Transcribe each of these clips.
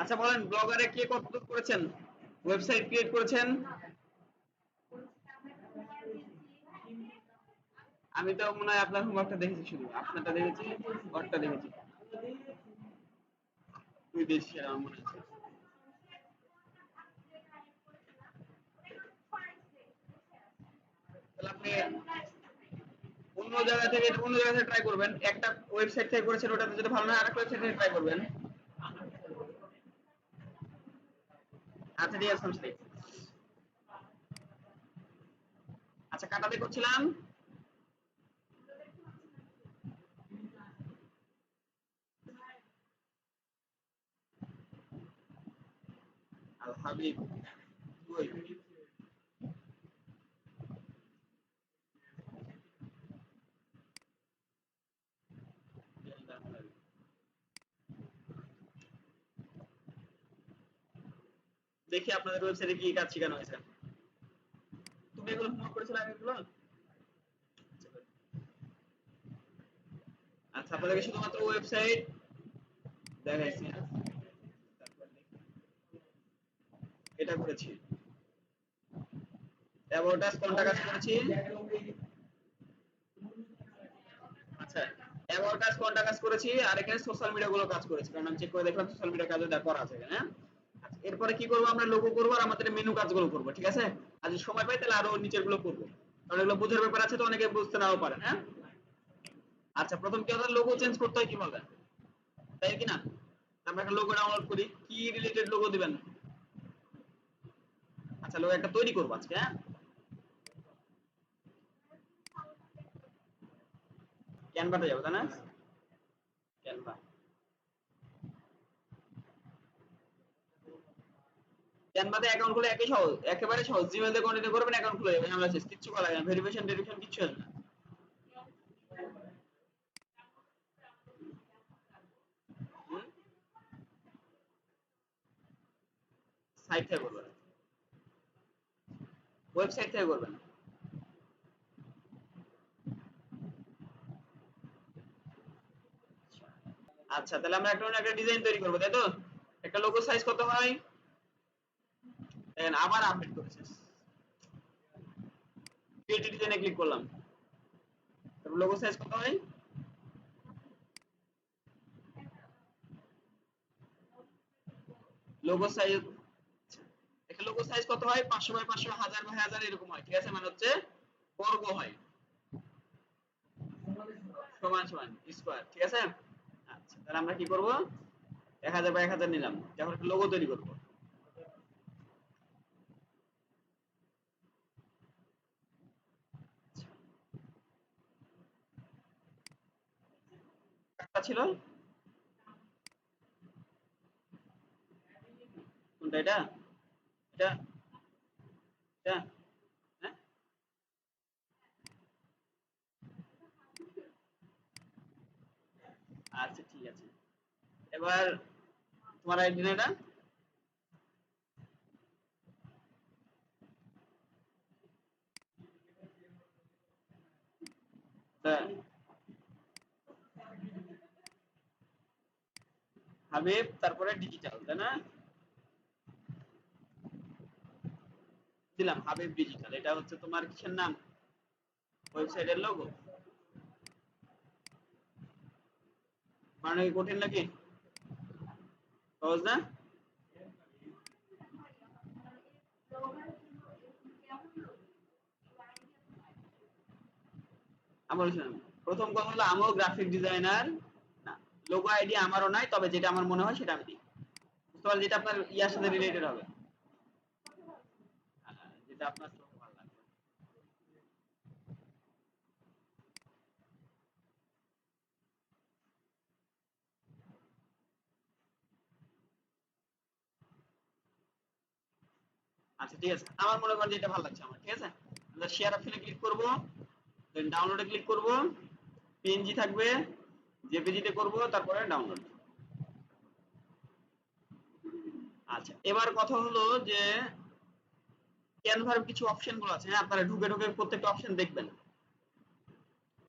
আচ্ছা বলেন, ব্লগারে কে কতদূর করেছেন? ওয়েবসাইট ক্রিয়েট করেছেন? আমি তো মনে হয় আপনার হোমওয়ার্কটা দেখেছি শুধু। আপনারটা দেখেছি, ওরটা দেখেছি। আপনি অন্য জায়গা থেকে, অন্য জায়গা থেকে ট্রাই করবেন। একটা ওয়েবসাইট থেকে করেছেন, ওটাতে যদি ভালো না আরেকটা ওয়েবসাইট থেকে ট্রাই করবেন। আচ্ছা আছে আচ্ছা কাটাতে করছিলাম। আল হাবিব দুই দেখি আপনাদের ওয়েবসাইটে কি কাজ শেখানো হয়েছে। তুমি এগুলো হোমওয়ার্ক আচ্ছা আপনাদেরকে শুধুমাত্র ওয়েবসাইট দেখাইছি। এটা করেছি। অ্যাবাউটাস কোনটা কাজ করেছি? আচ্ছা অ্যাবাউটাস কোনটা কাজ করেছি? আর এখানে সোশ্যাল মিডিয়া গুলো কাজ করেছি, কারণ আমি চেক করে দেখলাম সোশ্যাল মিডিয়া কাজও দেওয়া করা আছে হ্যাঁ এরপরে কি করব আমরা? লোগো করব আর আমাদের মেনু কাজগুলো করব, ঠিক আছে? আর যদি সময় পাই তাহলে আরও নিচেরগুলো করব। কারণ এগুলো বোঝার ব্যাপার আছে তো, অনেকে বুঝতে নাও পারে হ্যাঁ? আচ্ছা প্রথম কি আমাদের লোগো চেঞ্জ করতে হয় কীভাবে? তাই কি না? আমরা একটা লোগো ডাউনলোড করি। কি রিলেটেড লোগো দিবেন? আচ্ছা লোগো একটা তৈরি করব আজকে হ্যাঁ? ক্যানভাতে যাব, তাই না? ক্যানভাতে অ্যাকাউন্ট খুলে একই সহজ, একেবারে সহজ। দিয়ে কন্টিনিউ করবেন অ্যাকাউন্ট খুলে যাবে ঝামেলা শেষ, কিচ্ছু করা লাগে না। ভেরিফিকেশন টেরিফিকেশন কিচ্ছু আসবে না। সাইট থেকে করবেন ওয়েবসাইট থেকে করবেন আচ্ছা তাহলে আমরা একটা একটা ডিজাইন তৈরি করব, তাই তো? একটা লোগো সাইজ কত হয়? দেখেন আবার আপডেট করেছে। ক্রিয়েট ডিজাইনে ক্লিক করলাম। তারপর লোগো সাইজ কত হয়? লোগো সাইজ দেখেন লোগো সাইজ কত হয়? পাঁচশো বাই পাঁচশো, হাজার বাই হাজার, এরকম হয়, ঠিক আছে? মানে হচ্ছে বর্গ হয়। সমান সমান স্কোয়ার ঠিক আছে? আচ্ছা তাহলে আমরা কি করব? এক হাজার বাই এক হাজার নিলাম। এখন একটা লোগো তৈরি করব। কাটা ছিল? কোনটা এটা? এটা? এটা? হ্যাঁ? আচ্ছা ঠিক আছে। এবার তোমার আইডি এটা? হ্যাঁ। হাবিব, তারপরে ডিজিটাল তাই না? দিলাম, হাবিব ডিজিটাল এটা হচ্ছে তোমার কিসের নাম? ওয়েবসাইটের লোগো মানে কঠিন নাকি? সহজ না? আমার প্রথম কথা হলো আমিও গ্রাফিক ডিজাইনার লোগো আইডি আমারও নাই, তবে যেটা আমার মনে হয় সেটা আমি দিই। বুঝতে পারলেন? যেটা আপনার ইয়ার সাথে রিলেটেড হবে। যেটা আপনার আচ্ছা ঠিক আছে। আমার মনে করেন যে এটা ভালো লাগছে আমার, ঠিক আছে? আমরা শেয়ার অপশনে ক্লিক করব দেন ডাউনলোডে ক্লিক করব পিএনজি থাকবে। জেপিজিতে করব, তারপরে ডাউনলোড আচ্ছা এবার কথা হলো যে ক্যানভার কিছু অপশনগুলো আছে হ্যাঁ? আপনারা ঢুকে ঢুকে প্রত্যেকটা অপশন দেখবেন।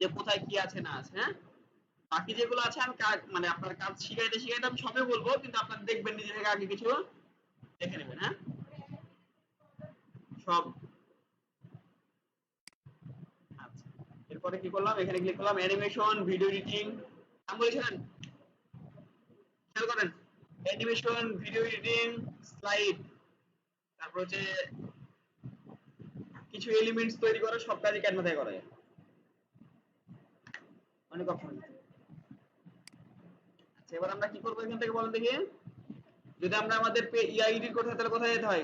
যে কোথায় কি আছে, না আছে হ্যাঁ? বাকি যেগুলো আছে, আমি মানে আপনার কাজ শিখাইতে শিখাইতে আমি সবই বলব, কিন্তু আপনারা দেখবেন নিজে থেকে আগে কিছু দেখে নেবেন হ্যাঁ? সব। আচ্ছা এরপরে কি করলাম? এখানে ক্লিক করলাম animation video editing animation, video editing, slide. তারপর হচ্ছে কিছু এলিমেন্টস তৈরি করা, সব কাজই ক্যানভা থেকে করা। অনেক অপশন আচ্ছা এবার আমরা কি করব এখান থেকে বলেন দেখি? যদি আমরা আমাদের এডিট করতে হয় তাহলে কোথায় যেতে হয়?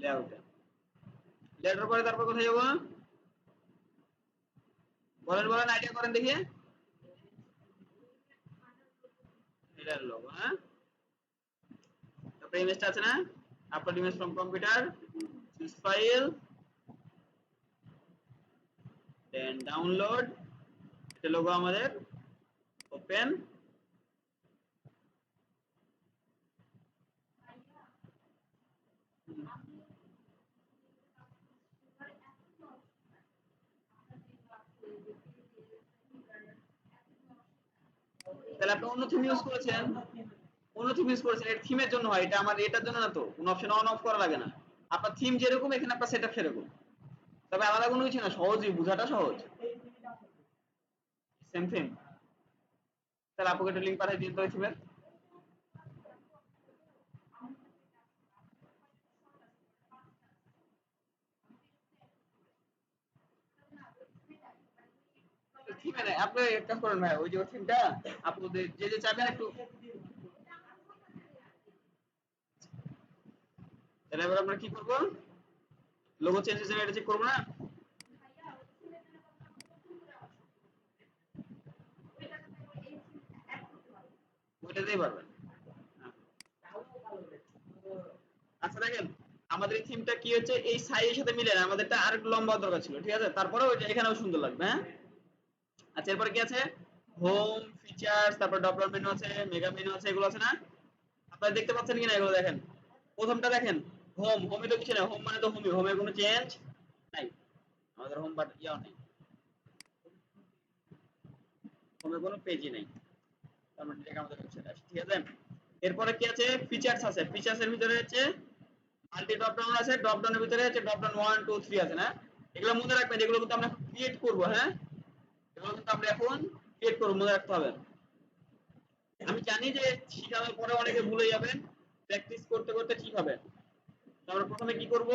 লেআউটে লেআউটের পরে তারপর কোথায় যাব? বলেন বলেন আইডিয়া করেন দেখি। এটার লোগো হ্যাঁ? তারপরে ইমেজটা আছে না? Upload image from computer choose file then download এটা লোগো আমাদের ওপেন তাহলে আপনি অন্য থিম ইউজ করেছেন। অন্য থিম ইউজ করেছেন এটা থিমের জন্য হয়, এটা আমার, এটার জন্য না তো, কোনো অপশন অন অফ করা লাগে না। আপনার থিম যেরকম, এখানে আপনার সেটআপ সেরকম। তবে আলাদা কোনো কিছু না, সহজই, বোঝাটা সহজ। সেম থিম তাহলে আপুকে একটা লিংক পাঠিয়ে দিন তো থিমের থিমে নাই আপনি এক কাজ করেন ভাই, ওই যে থিমটা আপনাদের যে যে একটু এবার আমরা কি করব? লোগো চেঞ্জেস এর এটা চেক করব না? ওইটাতেই পারবেন। আচ্ছা দেখেন, আমাদের থিমটা কি হচ্ছে? এই সাইজের সাথে মিলে আমাদেরটা আর লম্বা দরকার ছিল, ঠিক আছে? তারপরে ওইটা এখানেও সুন্দর লাগবে হ্যাঁ? আচ্ছা এরপরে কি আছে? হোম ফিচার্স তারপর ডপলার মেনু আছে মেগা মেনু আছে, এগুলো আছে না? আপনারা দেখতে পাচ্ছেন কিনা এগুলো দেখেন? প্রথমটা দেখেন হোম হোমে তো কিছু নেই হোম মানে তো হোমই হোমে কোনো চেঞ্জ নাই। আমাদের হোম বাট ইয়াও নেই। হোমে কোনো পেজই নেই। তার মানে ডিরেক্ট আমাদের ওয়েবসাইট আসে ঠিক আছে? এরপরে কি আছে? ফিচার্স আছে। ফিচার্স এর ভিতরে হচ্ছে মাল্টি ড্রপ ডাউন আছে ড্রপ ডাউনের ভিতরে হচ্ছে ড্রপ ডাউন 1 2 3 আছে না? এগুলো মনে রাখবেন, এগুলো কিন্তু আমরা ক্রিয়েট করব হ্যাঁ? আমি জানি যে শিখানোর পরে অনেকে ভুলে যাবেন প্র্যাকটিস করতে করতে ঠিক হবে। আমরা প্রথমে কি করব?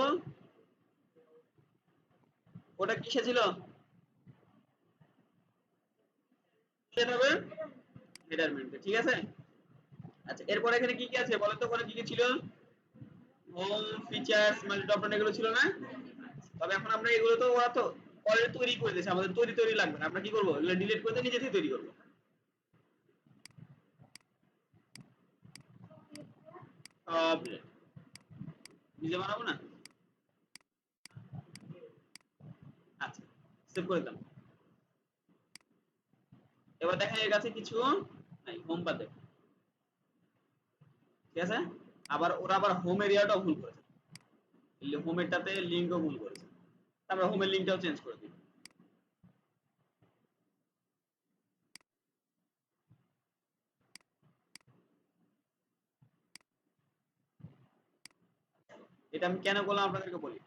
ওটা কিসে ছিল? ঠিক আছে? আচ্ছা এরপর এখানে কি কি আছে বলেন তো ওখানে কি কি ছিল? হোম ফিচার্স মাল্টি ডাউন এগুলো ছিল না? তবে এখন আমরা এগুলো তো ওরা তো অলরেডি তৈরি করে দিয়েছে, আমাদের তৈরি তৈরি লাগবে না। আমরা কি করব? ডিলিট করে দিয়ে নিজে থেকে তৈরি করব। নিজে বানাবো না? আচ্ছা সেভ করে দিলাম। এবার দেখেন এর কাছে কিছু নাই হোম বাদে ঠিক আছে? আবার ওরা আবার হোম এরিয়াটাও ভুল করেছে। হোমেরটাতে লিঙ্কও ভুল করেছে। আমরা হোমের লিঙ্কটাও চেঞ্জ করে দিই। এটা আমি কেন করলাম আপনাদেরকে বলি?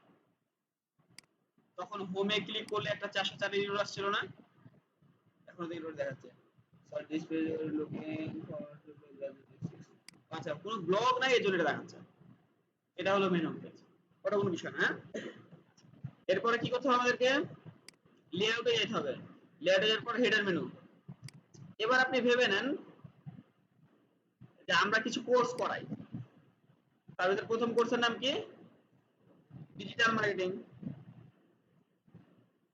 তখন হোমে ক্লিক করলে একটা চারশো চার ইউরো আসছিল না? এখন রোড দেখাচ্ছে। সরি ডিসপ্লে লুকিং আচ্ছা কোনো ব্লগ নাই এর জন্য এটা দেখাচ্ছে। এটা হলো মেন পেজ ওটা কোনো বিষয় না হ্যাঁ? এরপরে কি করতে হবে আমাদেরকে? লেআউটে যেতে হবে। লেআউটে যাওয়ার পর হেডার মেনু এবার আপনি ভেবে নেন যে আমরা কিছু কোর্স করাই। তার ভিতরে প্রথম কোর্সের নাম কি? ডিজিটাল মার্কেটিং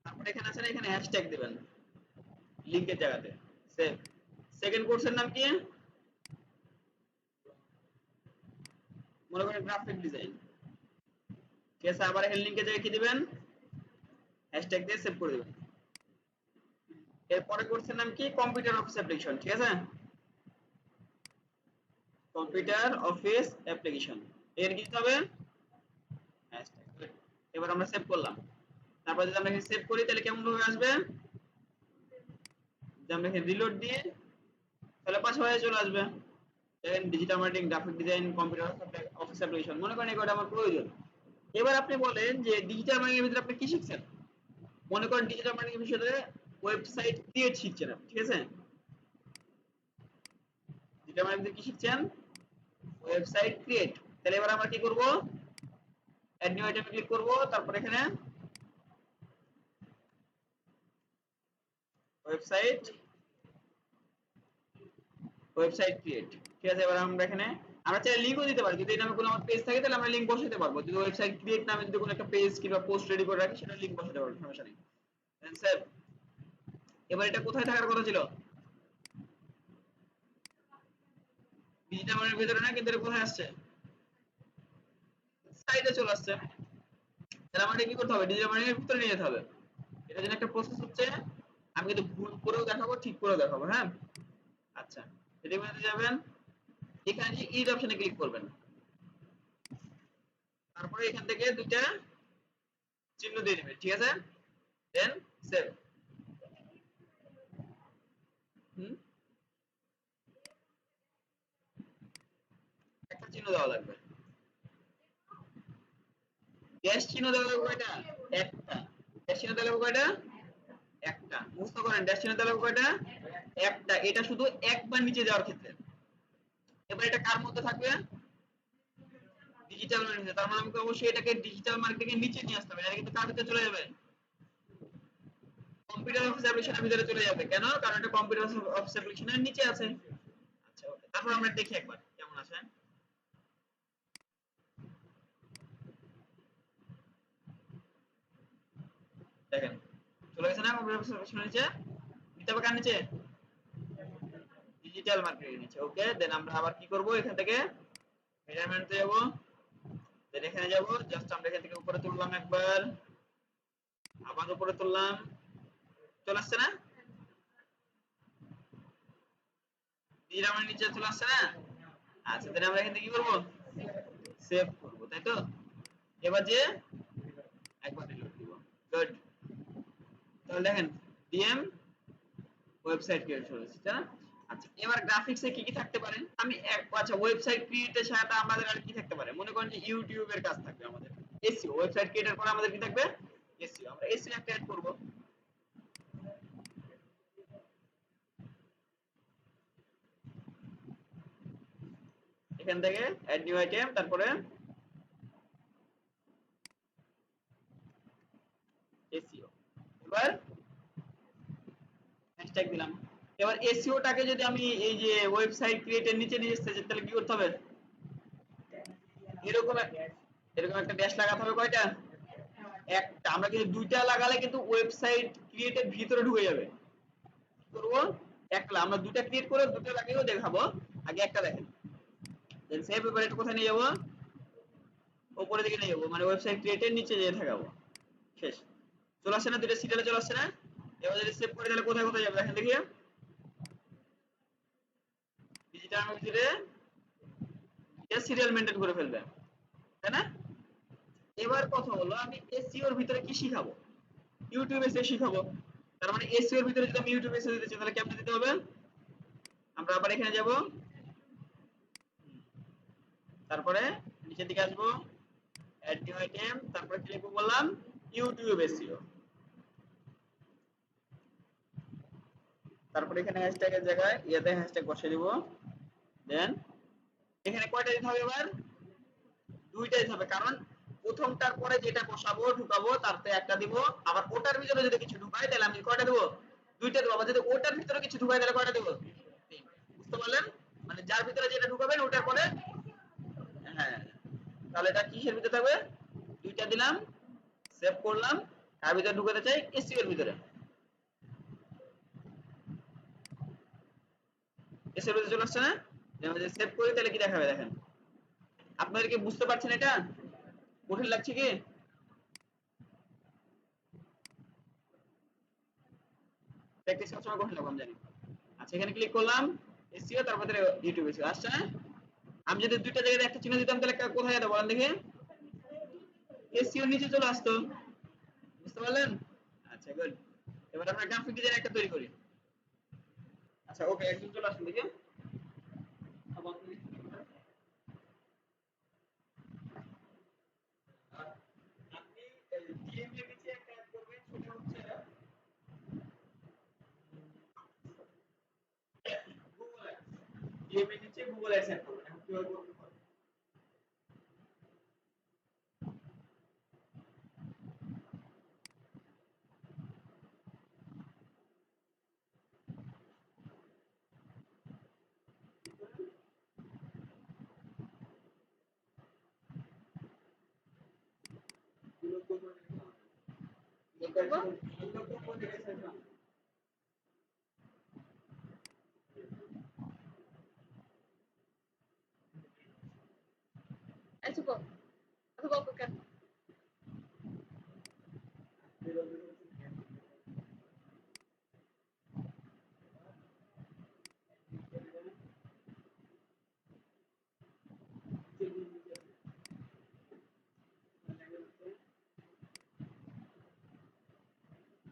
তারপর এখানে আছে না, এখানে হ্যাশট্যাগ দিবেন। লিংকের জায়গাতে। সেভ সেকেন্ড কোর্সের নাম কি? মনে করেন গ্রাফিক ডিজাইন ঠিক আবার এখানে লিংকের জায়গায় কি দিবেন? হ্যাশট্যাগ দিয়ে সেভ করে দিবেন। এরপরে কোর্সের নাম কি? কম্পিউটার অফিস অ্যাপ্লিকেশন ঠিক আছে? কম্পিউটার অফিস অ্যাপ্লিকেশন এর কি হবে? এবার আমরা সেভ করলাম। তারপর যদি আমরা সেভ করি, তাহলে কেমন ভাবে আসবে? যে আমরা এখানে রিলোড দিয়ে তাহলে পাশে হয়ে চলে আসবে। দেখেন digital marketing graphic design computer office application মনে করেন এটা আমার প্রয়োজন। এবার আপনি বলেন যে ডিজিটাল মার্কেটিং এর ভিতরে আপনি কি শিখছেন? মনে করেন ডিজিটাল মার্কেটিং বিষয়ে ওয়েবসাইট ক্রিয়েট শিখছেন আপনি, ঠিক আছে? ডিজিটাল মার্কেটিং কি শিখছেন? ওয়েবসাইট ক্রিয়েট তাহলে এবার আমরা কি করব? অ্যাড নিউ আইটেমে ক্লিক করব, তারপর এখানে ওয়েবসাইট ওয়েবসাইট ক্রিয়েট ঠিক আছে, এবার আমরা এখানে আমরা চাইলে লিংকও দিতে পারি। যদি নামে কোনো আমার পেজ থাকে, তাহলে আমরা লিংক বসাতে পারব। যদি ওয়েবসাইট ক্রিয়েট নামে যদি কোনো একটা পেজ কিংবা পোস্ট রেডি করে রাখি, সেটা লিংক বসাতে পারব, সমস্যা নেই। স্যার এবার এটা কোথায় থাকার কথা ছিল? ভিতরে না কিন্তু কোথায় আসছে? সাইডে চলে আসছে। তাহলে কি করতে হবে? ডিজিটাল মানের ভিতরে নিয়ে যেতে হবে। এটার জন্য একটা প্রসেস হচ্ছে, আমি কিন্তু ভুল করেও দেখাবো, ঠিক করেও দেখাবো হ্যাঁ? আচ্ছা মধ্যে যাবেন? এখানে যে ইড অপশনে ক্লিক করবেন। তারপরে এখান থেকে দুইটা চিহ্ন দিয়ে দিবেন, ঠিক আছে? দেন সেভ হুম? একটা চিহ্ন দেওয়া লাগবে। ড্যাশ চিহ্ন দেওয়া লাগবে কয়টা? একটা। ড্যাশ চিহ্ন দেওয়া লাগবে কয়টা? একটা। মুখস্থ করেন ড্যাশ চিহ্ন দেওয়া লাগবে কয়টা? একটা। এটা শুধু একবার নিচে যাওয়ার ক্ষেত্রে। এবার এটা কার মধ্যে থাকবে? ডিজিটাল মার্কেটিং তার মানে আমাকে অবশ্যই এটাকে ডিজিটাল মার্কেটিং এর নিচে নিয়ে আসতে হবে, এটা কিন্তু কার ভিতরে চলে যাবে। কম্পিউটার অফিস অ্যাপ্লিকেশনের ভিতরে চলে যাবে। কেন? কারণ এটা কম্পিউটার অফিস অ্যাপ্লিকেশনের নিচে আছে। আচ্ছা ওকে তারপর আমরা দেখি একবার কেমন আছে। দেখেন, চলে গেছে না কম্পিউটার অফিস অ্যাপ্লিকেশনের নিচে? নিতে হবে কার নিচে? ডিজিটাল মার্কেটিং নিচে ওকে দেন আমরা আবার কি করব? এখান থেকে মেজারমেন্টে যাব। দেন এখানে যাব জাস্ট আমরা এখান থেকে উপরে তুললাম একবার। আবার উপরে তুললাম। চলে আসছে না? ডিজিটাল নিচে চলে আসছে না? আচ্ছা দেন আমরা এখান থেকে কি করব? সেভ করব, তাই তো? এবার যে একবার রিলোড দিব। গুড তাহলে দেখেন ডিএম ওয়েবসাইট ক্রিয়েট করেছি, তাই না? আচ্ছা এবার গ্রাফিক্সে কি কি থাকতে পারে? আমি আচ্ছা ওয়েবসাইট ক্রিয়েটের সাথে আমাদের আর কি থাকতে পারে? মনে করেন যে ইউটিউবের কাজ থাকবে আমাদের। এসইও ওয়েবসাইট ক্রিয়েটের পরে আমাদের কি থাকবে? এসইও আমরা এসইও একটা অ্যাড করব। এখান থেকে অ্যাড নিউ আইটেম তারপরে এসইও এবার হ্যাশট্যাগ দিলাম। এবার এসইওটাকে যদি আমি এই যে ওয়েবসাইট ক্রিয়েটের নিচে নিয়ে আসতে চাই তাহলে কি করতে হবে? এরকম এরকম একটা ড্যাশ লাগাতে হবে কয়টা? একটা। আমরা কিন্তু দুইটা লাগালে কিন্তু ওয়েবসাইট ক্রিয়েটের ভিতরে ঢুকে যাবে। করব? একটা। আমরা দুইটা ক্রিয়েট করে দুটো লাগিয়েও দেখাবো। আগে একটা দেখেন। দেন সেভ এবার এটা কোথায় নিয়ে যাব? উপরের দিকে নিয়ে যাব। মানে ওয়েবসাইট ক্রিয়েটের নিচে যেয়ে থাকাবো শেষ। চলে আসছে না? দুটো সিরিয়ালে চলে আসছে না? এবার যদি সেভ করে, তাহলে কোথায় কোথায় যাবে? দেখেন দেখি। ডিজিটাল ভিতরে এটা সিরিয়াল মেনটেন করে ফেলবে, তাই না? এবার কথা হলো, আমি এসইও এর ভিতরে কি শিখাবো? ইউটিউবে এসে শিখাবো। তার মানে এসইও এর ভিতরে যদি আমি ইউটিউবে এসে দিতে চাই, তাহলে কেমনে দিতে হবে? আমরা আবার এখানে যাব। তারপরে নিচের দিকে আসব। অ্যাড নিউ আইটেম তারপরে কি লিখব বললাম? ইউটিউব এসইও তারপরে এখানে হ্যাশট্যাগের জায়গায় ইয়াতে হ্যাশট্যাগ বসিয়ে দিব। দেন এখানে কয়টা দিতে হবে এবার? দুইটা দিতে হবে, কারণ প্রথমটার পরে যেটা বসাবো, ঢুকাবো তারতে একটা দিব। আবার ওটার ভিতরে যদি কিছু ঢুকাই, তাহলে আমি কয়টা দেবো? দুইটা দেবো। আবার যদি ওটার ভিতরে কিছু ঢুকাই, তাহলে কয়টা দেবো? বুঝতে পারলেন? মানে যার ভিতরে যেটা ঢুকাবেন, ওটার পরে হ্যাঁ। তাহলে এটা কিসের ভিতরে থাকবে? দুইটা দিলাম সেভ করলাম। তার ভিতরে ঢুকাতে চাই? এসইও এর ভিতরে। এসের ভিতরে চলে আসছে না? যদি সেভ করি, তাহলে কি দেখাবে? দেখেন। আপনারা কি বুঝতে পারছেন এটা? কঠিন লাগছে কি? প্র্যাকটিস কঠিন লাগবে, আমি জানি। আচ্ছা এখানে ক্লিক করলাম তারপরে ইউটিউব এসিও আসছে না? আমি যদি দুইটা জায়গায় একটা চিহ্ন দিতাম, তাহলে কোথায় যেত বলেন দেখি। এসইও নিচে চলে আসতো। বুঝতে পারলেন? আচ্ছা গুড এবার আমরা গ্রাফিক ডিজাইন একটা তৈরি করি। আচ্ছা ওকে একজন চলে আসুন দেখি। আপনি কি করবেন? আর আপনি ডিএম এর নিচে একটা অ্যাড করবেন হচ্ছে গুগল গুগল অ্যাডস অ্যাড কি করব? এই চুপ কর। এত গল্প কেন?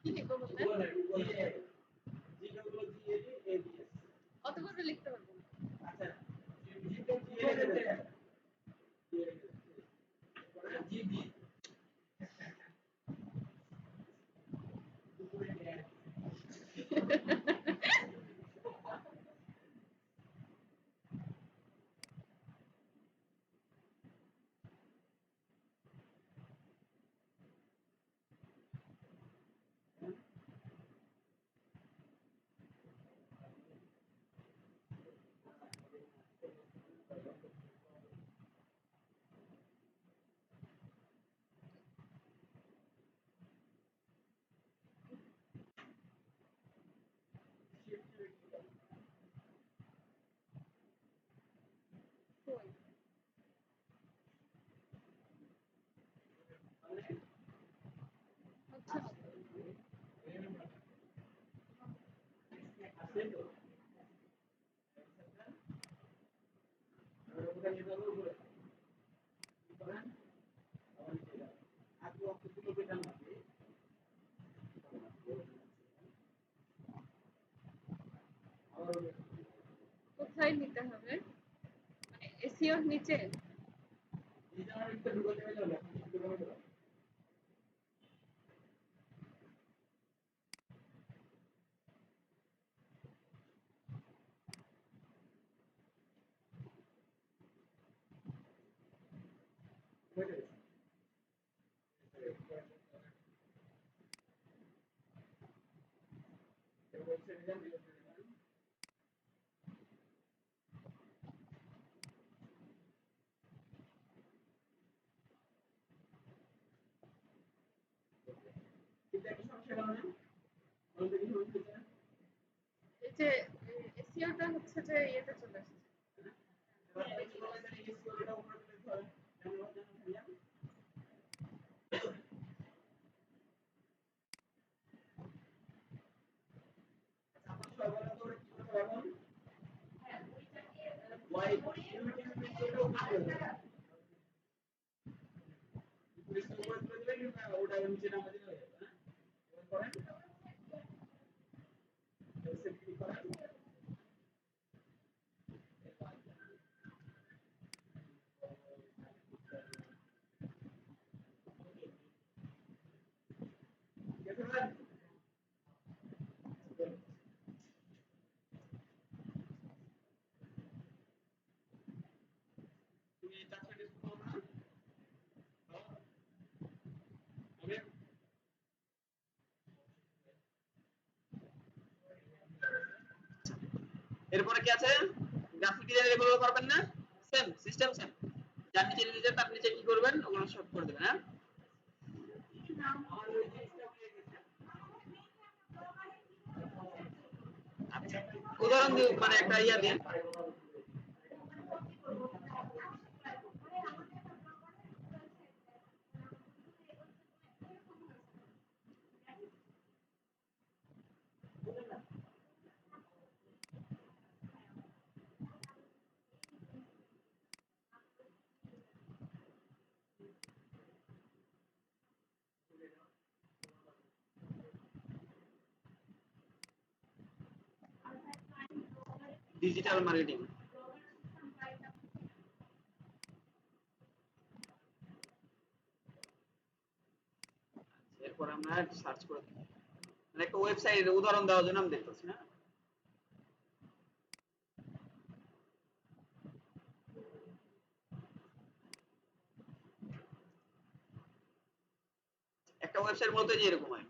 কি কোথায় নিতে হবে? মানে এসিওর নিচে? এই যে এসিওটা হচ্ছে যে ইয়েতে চলে আসছে। এরপরে কি আছে? গ্রাফিক ডিজাইন এগুলো করবেন না? সেম সিস্টেম সেম যার নিচে নিচে তার নিচে কি করবেন? ওগুলো সব করে দেবেন হ্যাঁ? আচ্ছা উদাহরণ দিয়ে মানে একটা ইয়া দিন। ডিজিটাল মার্কেটিং এরপর আমরা সার্চ করে মানে একটা ওয়েবসাইটের উদাহরণ দেওয়ার জন্য আমি দেখতেছি, না? একটা ওয়েবসাইট মূলত যে এরকম হয়।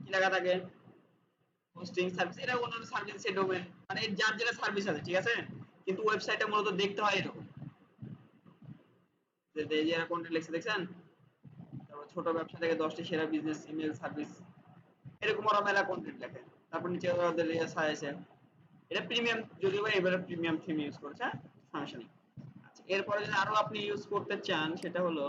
কি লেখা থাকে? হোস্টিং সার্ভিস এটা অন্য সার্ভিস এর ডোমেন মানে যার যেটা সার্ভিস আছে, ঠিক আছে? কিন্তু ওয়েবসাইটটা মূলত দেখতে হয় এরকম। যে কন্টেন্ট লিখছে, দেখছেন? তারপর ছোট ব্যবসা থেকে 10টি সেরা বিজনেস ইমেল সার্ভিস এরকম ওরা মেলা কন্টেন্ট লেখে। তারপর নিচে ওদের ইয়ে আছে। এটা প্রিমিয়াম যদিও বা এবারে প্রিমিয়াম থিম ইউজ করেছে সমস্যা নেই। আচ্ছা এরপরে যদি আরও আপনি ইউজ করতে চান, সেটা হলো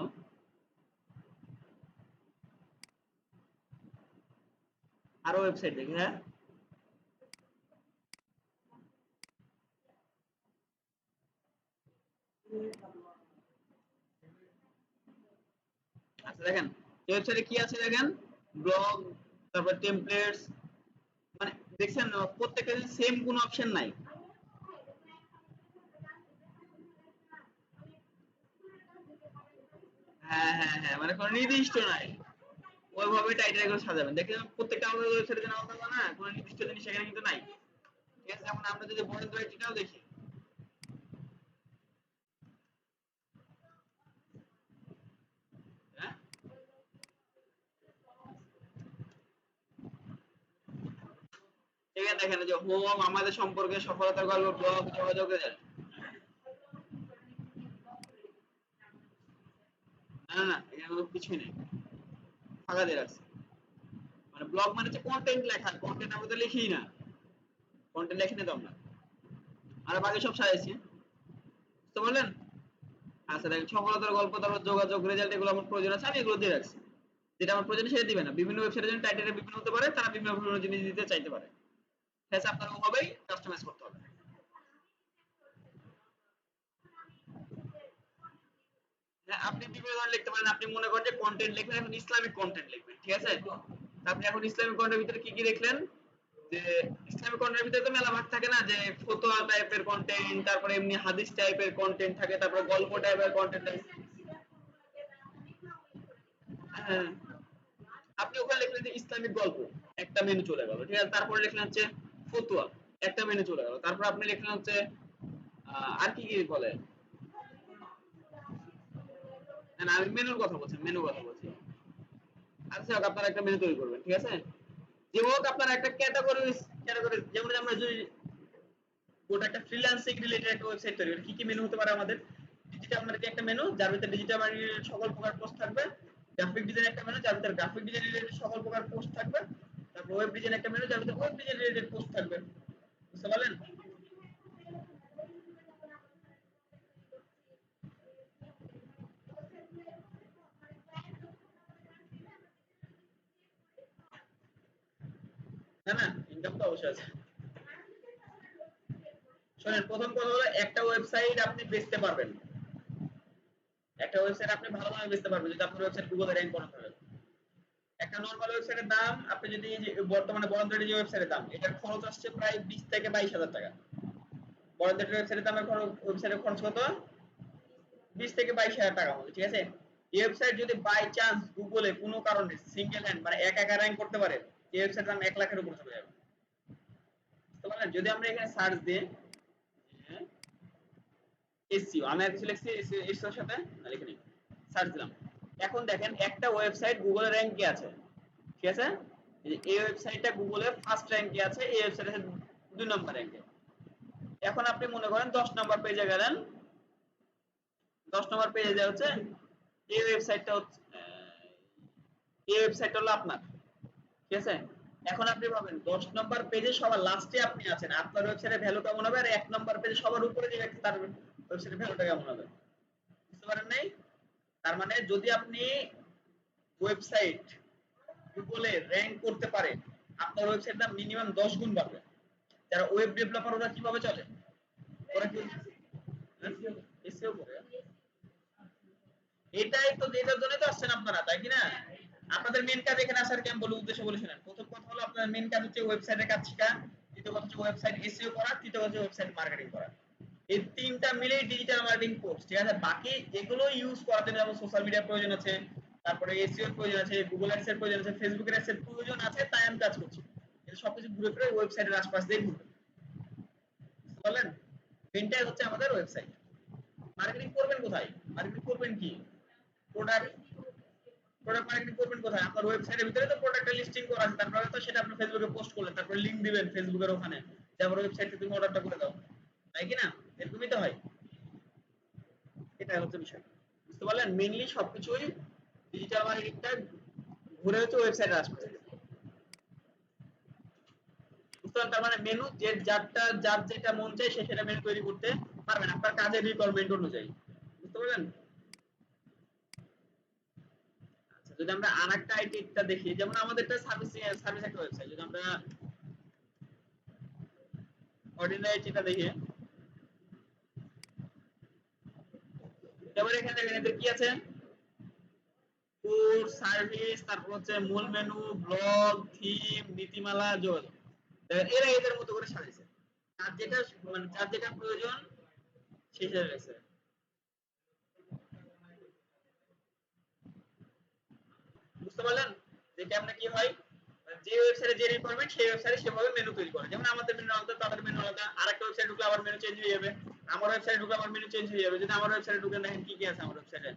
আরও ওয়েবসাইট দেখি হ্যাঁ? আচ্ছা দেখেন, এই ওয়েবসাইটে কি আছে দেখেন? ব্লগ তারপর টেমপ্লেটস মানে দেখছেন, প্রত্যেকটা সেম কোনো অপশন নাই। হ্যাঁ হ্যাঁ হ্যাঁ মানে কোনো নির্দিষ্ট নাই। ওইভাবে টাইটেলগুলো সাজাবেন। দেখেন, প্রত্যেকটা আমাদের ওয়েবসাইটে যেন আলাদা না, কোনো নির্দিষ্ট জিনিস সেখানে কিন্তু নাই। ঠিক আছে যেমন আমরা যদি বরেন্দ্র এটাও দেখি হ্যাঁ এখানে দেখেন যে হোম, আমাদের সম্পর্কে সফলতার গল্প ব্লগ যোগাযোগ না না, এখানে কোনো কিছুই নেই। ফাঁকা দিয়ে রাখছে। মানে ব্লগ মানে হচ্ছে কন্টেন্ট লেখা কন্টেন্ট আমরা তো লিখি না। কন্টেন্ট লেখি না। তো আমরা আর বাকি সব সাজাইছি। বুঝতে পারলেন? আচ্ছা দেখেন, সফলতার গল্প, তারপর যোগাযোগ রেজাল্ট এগুলো আমার প্রয়োজন আছে, আমি এগুলো দিয়ে রাখছি। যেটা আমার প্রয়োজন সেটা দিবে না। বিভিন্ন ওয়েবসাইটের জন্য টাইটেল বিভিন্ন হতে পারে, তারা বিভিন্ন বিভিন্ন জিনিস দিতে চাইতে পারে। আছে আপনার ওভাবেই কাস্টমাইজ করতে হবে। হ্যাঁ, আপনি বিভিন্ন ধরনের লিখতে পারেন আপনি মনে করেন যে কন্টেন্ট লিখবেন এখন ইসলামিক কন্টেন্ট লিখবেন ঠিক আছে? আপনি এখন ইসলামিক কন্টেন্টের ভিতরে কি কি লিখলেন? যে ইসলামিক কন্টেন্টের ভিতরে তো মেলা ভাগ থাকে না যে ফতোয়া টাইপের কন্টেন্ট তারপরে এমনি হাদিস টাইপের কন্টেন্ট থাকে তারপরে গল্প টাইপের কন্টেন্ট থাকে। হ্যাঁ। আপনি ওখানে লিখলেন যে ইসলামিক গল্প একটা মেনু চলে গেল ঠিক আছে? তারপরে লিখলেন হচ্ছে ফতুয়া, একটা মেনু চলে গেল। তারপর আপনি লিখলেন হচ্ছে আর কি কি বলে? না আমি মেনুর কথা বলছি মেনু কথা বলছি। আচ্ছা আপনারা একটা মেনু তৈরি করবেন, ঠিক আছে? যে হোক, আপনারা একটা ক্যাটাগরি ক্যাটাগরি যেমন আমরা যদি গোটা একটা ফ্রিল্যান্সিং রিলেটেড একটা ওয়েবসাইট তৈরি করি, কি কি মেনু হতে পারে আমাদের? ডিজিটাল মার্কেটিং একটা মেনু, যার ভিতরে ডিজিটাল মার্কেটিং সকল প্রকার পোস্ট থাকবে। গ্রাফিক ডিজাইন একটা মেনু, যার ভিতরে গ্রাফিক ডিজাইন রিলেটেড সকল প্রকার পোস্ট থাকবে। তারপর ওয়েব ডিজাইন একটা মেনু যার ওয়েব ডিজাইন রিলেটেড পোস্ট থাকবে। বুঝতে পারলেন? না ইনকাম আছে। শোনেন, প্রথম কথা হলো একটা ওয়েবসাইট আপনি বেচতে পারবেন। একটা ওয়েবসাইট আপনি ভালোভাবে বেচতে পারবেন। যদি আপনার ওয়েবসাইট গুগলে র্যাঙ্ক করা থাকে। একটা নরমাল ওয়েবসাইটের দাম, আপনি যদি বর্তমানে বরেন্দ্রের যে ওয়েবসাইটের দাম, এটার খরচ আসছে প্রায় বিশ থেকে বাইশ হাজার টাকা। বরেন্দ্রের ওয়েবসাইটের দামের খরচ ওয়েবসাইটের খরচ কত? বিশ থেকে বাইশ হাজার টাকা মতো ঠিক আছে? এই ওয়েবসাইট যদি বাই চান্স গুগলে কোনো কারণে সিঙ্গেল হ্যান্ড মানে একা একা র্যাঙ্ক করতে পারে, এই ওয়েবসাইটের দাম এক লাখের উপর চলে যাবে। বুঝতে পারলেন? যদি আমরা এখানে সার্চ দিই এসইও আমি আর কিছু লিখছি এসইও সাথে লিখে নিই। সার্চ দিলাম। এখন দেখেন একটা ওয়েবসাইট গুগলে র্যাঙ্কে আছে? ঠিক আছে? এই ওয়েবসাইটটা গুগলে ফার্স্ট র্যাঙ্কে আছে, এই ওয়েবসাইট আছে নম্বর র্যাঙ্কে এখন আপনি মনে করেন 10 নম্বর পেজে গেলেন। 10 নম্বর পেজে যা হচ্ছে, এই ওয়েবসাইটটা এই ওয়েবসাইটটা হলো আপনার। ঠিক আছে? এখন আপনি ভাবেন 10 নম্বর পেজে সবার লাস্টে আপনি আছেন, আপনার ওয়েবসাইটের ভ্যালু কেমন হবে? আর এক নম্বর পেজে সবার উপরে যে ব্যক্তি, তার ওয়েবসাইটের ভ্যালুটা কেমন হবে? বুঝতে পারেন নাই? তার মানে যদি আপনি ওয়েবসাইট গুগলে র্যাঙ্ক করতে পারে, আপনার ওয়েবসাইটটা মিনিমাম 10 গুণ বাড়বে। যারা ওয়েব ডেভেলপার ওরা কীভাবে চলে? ওরা কি এসইও করে। এটাই তো এটার জন্যই তো আসছেন আপনারা, তাই কি না? আপনাদের মেন কাজ এখানে আসার কি আমি বলি উদ্দেশ্য বলে শুনেন। প্রথম কথা হলো আপনাদের মেন কাজ হচ্ছে ওয়েবসাইটের কাজ শেখা। দ্বিতীয় কথা হচ্ছে ওয়েবসাইট এসইও করা। তৃতীয় কথা হচ্ছে ওয়েবসাইট মার্কেটিং করা। এই তিনটা মিলেই ডিজিটাল মার্কেটিং কোর্স ঠিক আছে? বাকি এগুলো ইউজ করার জন্য যেমন সোশ্যাল মিডিয়ার প্রয়োজন আছে তারপরে এসইও এর প্রয়োজন আছে গুগল অ্যাডস এর প্রয়োজন আছে ফেসবুক অ্যাডস এর প্রয়োজন আছে, তাই আমি কাজ করছি। কিন্তু সবকিছু ঘুরে ফিরে ওয়েবসাইটের আশপাশ দিয়ে ঘুরবে। পারলেন? মেনটাই হচ্ছে আমাদের ওয়েবসাইট মার্কেটিং করবেন কোথায়? মার্কেটিং করবেন কি? প্রোডাক্ট প্রোডাক্ট মার্কেটিং করবেন কোথায়? আপনার ওয়েবসাইটের ভিতরে তো প্রোডাক্টের লিস্টিং করা আছে, তারপরে তো সেটা আপনি ফেসবুকে পোস্ট করলেন, তারপরে লিংক দিবেন ফেসবুকের ওখানে, যে আমার ওয়েবসাইট তুমি অর্ডারটা করে দাও। তাই কি না? এরকমই তো হয়। এটাই হচ্ছে বিষয়। বুঝতে পারলেন? মেইনলি সবকিছুই ডিজিটাল মার্কেটিংটা ঘুরে হচ্ছে ওয়েবসাইটের আশপাশে বুঝতে তার মানে মেনু যে যারটা, যার যেটা মন চায় সে সেটা মেনু তৈরি করতে পারবেন আপনার কাজের রিকোয়ারমেন্ট অনুযায়ী। বুঝতে পারলেন? আচ্ছা যদি আমরা আরেকটা আইটিটা দেখি, যেমন আমাদেরটা সার্ভিস সার্ভিস একটা ওয়েবসাইট যদি আমরা অর্ডিনারি আইটিটা দেখি। এবার এখানে এদের কি আছে? কোর্স সার্ভিস তারপর হচ্ছে মূল মেনু ব্লগ থিম নীতিমালা দেখেন এরা এদের মতো করে সাজাইছে। যার যেটা মানে যার যেটা প্রয়োজন হিসেবে গেছে বুঝতে পারলেন? যে কেমনে কি হয়? যে ওয়েবসাইটে যে রিকোয়ারমেন্ট সেই ওয়েবসাইটে সেভাবে মেনু তৈরি করে। যেমন আমাদের মেনু আলাদা, তাদের মেনু আলাদা। আরেকটা ওয়েবসাইট ঢুকলে আবার মেনু চেঞ্জ হয়ে যাবে। আমার ওয়েবসাইটে ঢুকলে আমার মেনু চেঞ্জ হয়ে যাবে। যদি আমার ওয়েবসাইটে ঢুকে দেখেন কি কি আছে আমার ওয়েবসাইটে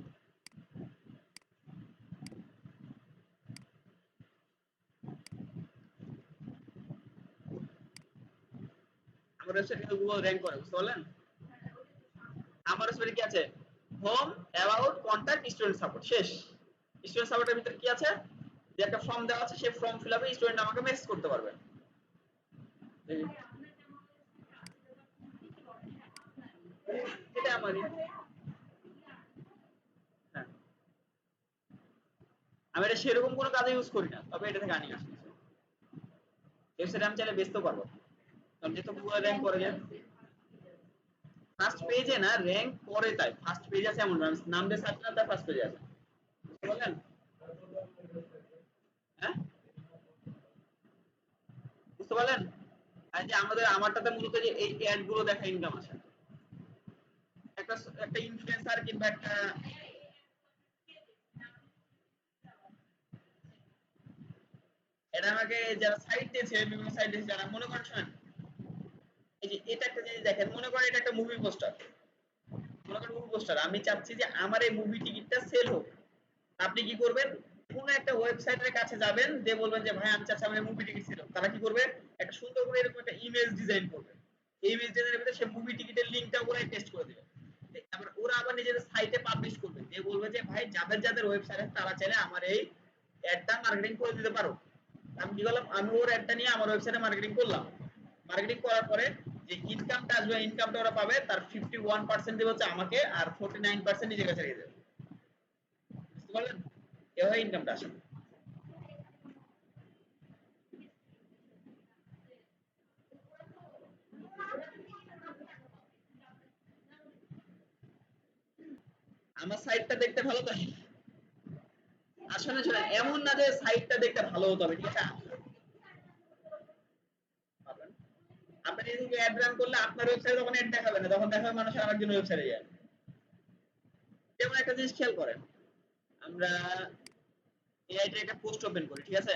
গুগল র্যাঙ্ক করে, বুঝতে পারলেন? আমার কি আছে? হোম স্টুডেন্ট সাপোর্ট শেষ। স্টুডেন্ট সাপোর্টের কি আছে? যে একটা ফর্ম দেওয়া আছে, সেই ফর্ম স্টুডেন্ট আমাকে মেসেজ করতে পারবে। এটা হ্যাঁ। আমি এটা সেরকম কোনো কাজে ইউজ করি না, তবে এটা থেকে আনি আসছি। ওয়েবসাইটে আমি চাইলে বেচতেও পারব যেহেতু গুগল র্যাঙ্ক করে ফার্স্ট পেজে না র্যাঙ্ক তাই। ফার্স্ট পেজ আছে এমন। নাম দিয়ে সার্চ না তার ফার্স্ট পেজে আছে। পারলেন? হ্যাঁ? বুঝতে পারলেন? আর যে আমাদের আমারটাতে মূলত যে এই অ্যাডগুলো দেখা ইনকাম একটা একটা ইনফ্লুয়েন্সার কিংবা একটা এটা আমাকে যারা সাইট দিয়েছে, বিভিন্ন সাইট দিয়েছে, যারা মনে করেন শোনেন এই যে এটা একটা জিনিস দেখেন, মনে করেন এটা একটা মুভি পোস্টার মনে করেন মুভি পোস্টার আমি চাচ্ছি যে আমার এই মুভি টিকিটটা সেল হোক। আপনি কি করবেন? কোন একটা ওয়েবসাইটের কাছে যাবেন যে বলবেন যে, ভাই আমি চাচ্ছি আমার মুভি টিকিট ছিল তারা কি করবে? একটা সুন্দর করে এরকম একটা ইমেজ ডিজাইন করবে। এই ইমেজ ডিজাইনের ভিতরে সে মুভি টিকিটের লিংকটা ওরাই টেস্ট করে দেবে। আবার ওরা আবার নিজেদের সাইটে পাবলিশ করবে। যে বলবে যে, ভাই, যাদের যাদের ওয়েবসাইট আছে, তারা চাইলে আমার এই অ্যাডটা মার্কেটিং করে দিতে পারো। আমি কি করলাম? আমি ওর অ্যাডটা নিয়ে আমার ওয়েবসাইটে মার্কেটিং করলাম। মার্কেটিং করার পরে যে ইনকামটা আসবে ইনকামটা ওরা পাবে, তার ফিফটি ওয়ান পার্সেন্ট দেবে হচ্ছে আমাকে, আর ফোর্টি নাইন পার্সেন্ট নিজের কাছে রেখে দেবে। বুঝতে পারলেন? এভাবে ইনকামটা আসে আমার সাইটটা দেখতে ভালো তাই আসলে এমন না যে সাইটটা দেখতে ভালো হতে হবে ঠিক আছে? আপনি যদি অ্যাড রান করলে আপনার ওয়েবসাইটে তখন অ্যাড দেখাবে না, তখন দেখাবে মানুষ আমার আরেকজন ওয়েবসাইটে যায় যেমন একটা জিনিস খেয়াল করেন, আমরা এআইটা একটা পোস্ট ওপেন করি, ঠিক আছে?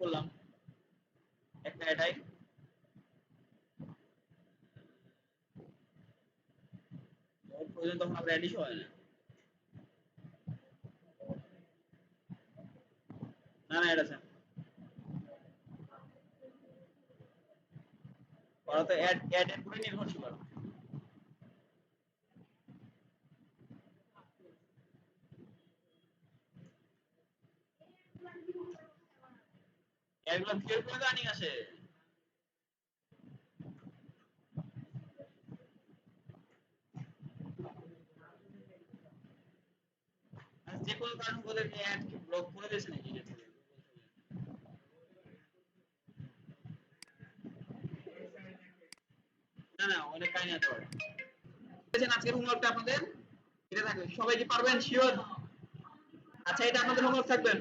করলাম। একটা এটাই প্রয়োজন তখন আমরা অ্যাডিশ হয় না না এটা আছে ওরা তো অ্যাড অ্যাড এর উপরে নির্ভরশীল ওরা। এগুলো ভিডিও করে তো আনি আসে আর যে কোনো কারণ ওদেরকে অ্যাড কি ব্লক করে দিয়েছে নাকি না না অনেক কাহিনী আছে ওর। দেখেছেন আজকের হোমওয়ার্কটা আপনাদের এটা থাকবে সবাই কি পারবেন? শিওর আচ্ছা এটা আপনাদের হোমওয়ার্ক থাকবেন?